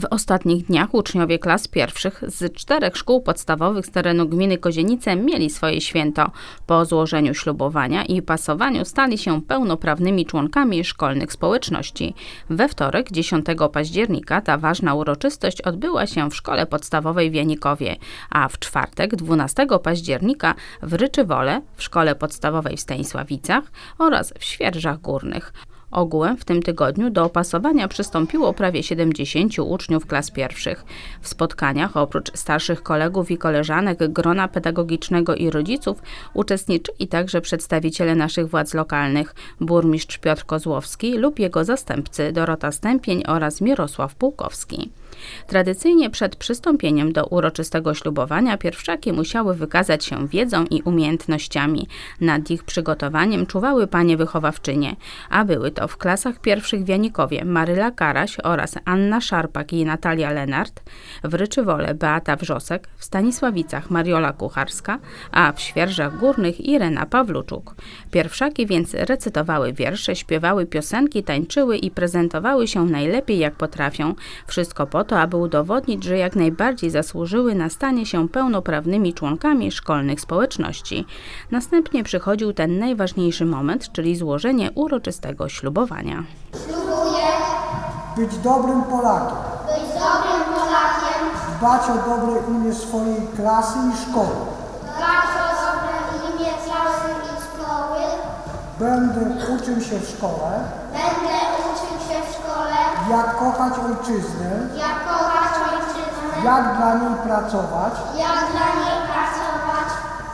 W ostatnich dniach uczniowie klas pierwszych z czterech szkół podstawowych z terenu gminy Kozienice mieli swoje święto. Po złożeniu ślubowania i pasowaniu stali się pełnoprawnymi członkami szkolnych społeczności. We wtorek, 10 października, ta ważna uroczystość odbyła się w szkole podstawowej w Janikowie, a w czwartek, 12 października, w Ryczywole, w szkole podstawowej w Stanisławicach oraz w Świerżach Górnych. Ogółem w tym tygodniu do opasowania przystąpiło prawie 70 uczniów klas pierwszych. W spotkaniach oprócz starszych kolegów i koleżanek grona pedagogicznego i rodziców uczestniczyli także przedstawiciele naszych władz lokalnych, burmistrz Piotr Kozłowski lub jego zastępcy Dorota Stępień oraz Mirosław Pułkowski. Tradycyjnie przed przystąpieniem do uroczystego ślubowania pierwszaki musiały wykazać się wiedzą i umiejętnościami. Nad ich przygotowaniem czuwały panie wychowawczynie, a były to w klasach pierwszych w Janikowie Maryla Karaś oraz Anna Szarpak i Natalia Lenart, w Ryczywole Beata Wrzosek, w Stanisławicach Mariola Kucharska, a w Świerżach Górnych Irena Pawluczuk. Pierwszaki więc recytowały wiersze, śpiewały piosenki, tańczyły i prezentowały się najlepiej jak potrafią. Wszystko po to, aby udowodnić, że jak najbardziej zasłużyły na stanie się pełnoprawnymi członkami szkolnych społeczności. Następnie przychodził ten najważniejszy moment, czyli złożenie uroczystego ślubowania. Ślubuję być dobrym Polakiem, być dobrym Polakiem, dbać o dobre imię swojej klasy i szkoły. dbać o dobre imię klasy i szkoły. Będę uczył się w szkole, Będę uczył się w szkole, jak kochać ojczyznę, jak kochać ojczyznę, jak dla niej pracować, jak dla niej pracować,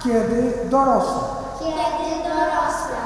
kiedy dorosnę. kiedy dorosnę.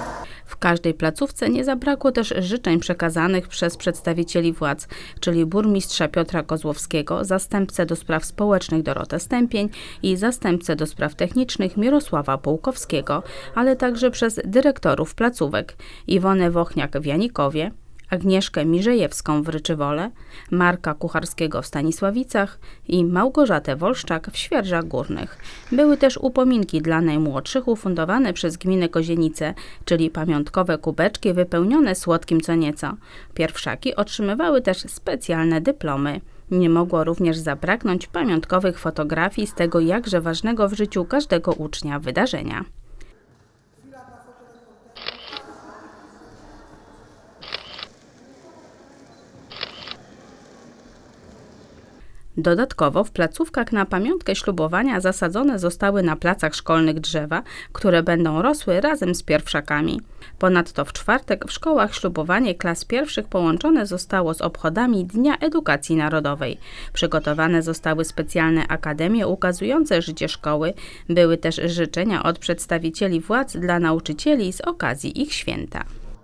W każdej placówce nie zabrakło też życzeń przekazanych przez przedstawicieli władz, czyli burmistrza Piotra Kozłowskiego, zastępcę do spraw społecznych Dorotę Stępień i zastępcę do spraw technicznych Mirosława Pułkowskiego, ale także przez dyrektorów placówek Iwonę Wochniak w Janikowie, Agnieszkę Mirzejewską w Ryczywole, Marka Kucharskiego w Stanisławicach i Małgorzatę Wolszczak w Świerżach Górnych. Były też upominki dla najmłodszych ufundowane przez gminę Kozienice, czyli pamiątkowe kubeczki wypełnione słodkim co nieco. Pierwszaki otrzymywały też specjalne dyplomy. Nie mogło również zabraknąć pamiątkowych fotografii z tego jakże ważnego w życiu każdego ucznia wydarzenia. Dodatkowo w placówkach na pamiątkę ślubowania zasadzone zostały na placach szkolnych drzewa, które będą rosły razem z pierwszakami. Ponadto w czwartek w szkołach ślubowanie klas pierwszych połączone zostało z obchodami Dnia Edukacji Narodowej. Przygotowane zostały specjalne akademie ukazujące życie szkoły. Były też życzenia od przedstawicieli władz dla nauczycieli z okazji ich święta.